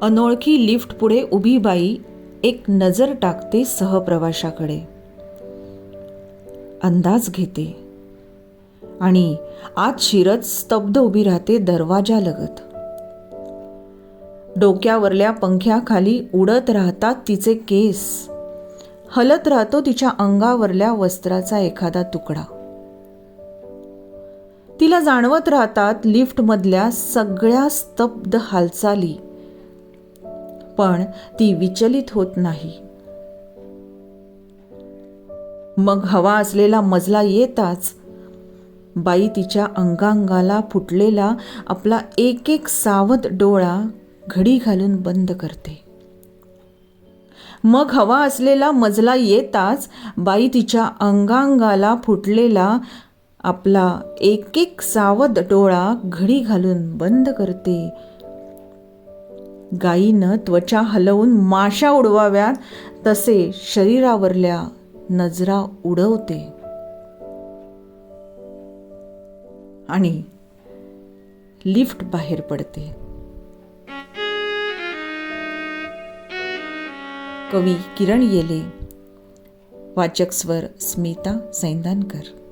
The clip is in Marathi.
अनोळखी लिफ्ट पुढे उभी बाई एक नजर टाकते सहप्रवाशाकडे. अंदाज घेते. आणि आत शिरत स्तब्ध उभी राहते दरवाजा लगत. डोक्यावरल्या पंख्याखाली उडत राहतात तिचे केस. हलत राहतो तिच्या अंगावरल्या वस्त्राचा एखादा तुकडा. तिला जाणवत राहतात लिफ्टमधल्या सगळ्या स्तब्ध हालचाली. पण ती विचलित होत नाही. मग हवा असलेला मजला येताच बाई तिच्या अंगांगाला फुटलेला आपला एक एक सावध डोळा घडी घालून बंद करते. मग हवा असलेला मजला येताच बाई तिच्या अंगांगाला फुटलेला आपला एक एक सावध डोळा घडी घालून बंद करते. गायीनं त्वचा हलवून माशा उडवाव्यात तसे शरीरावरल्या नजरा उडवते. आणि लिफ्ट बाहेर पडते. कवी किरण येले वाचक स्वर स्मिता सैंदानकर.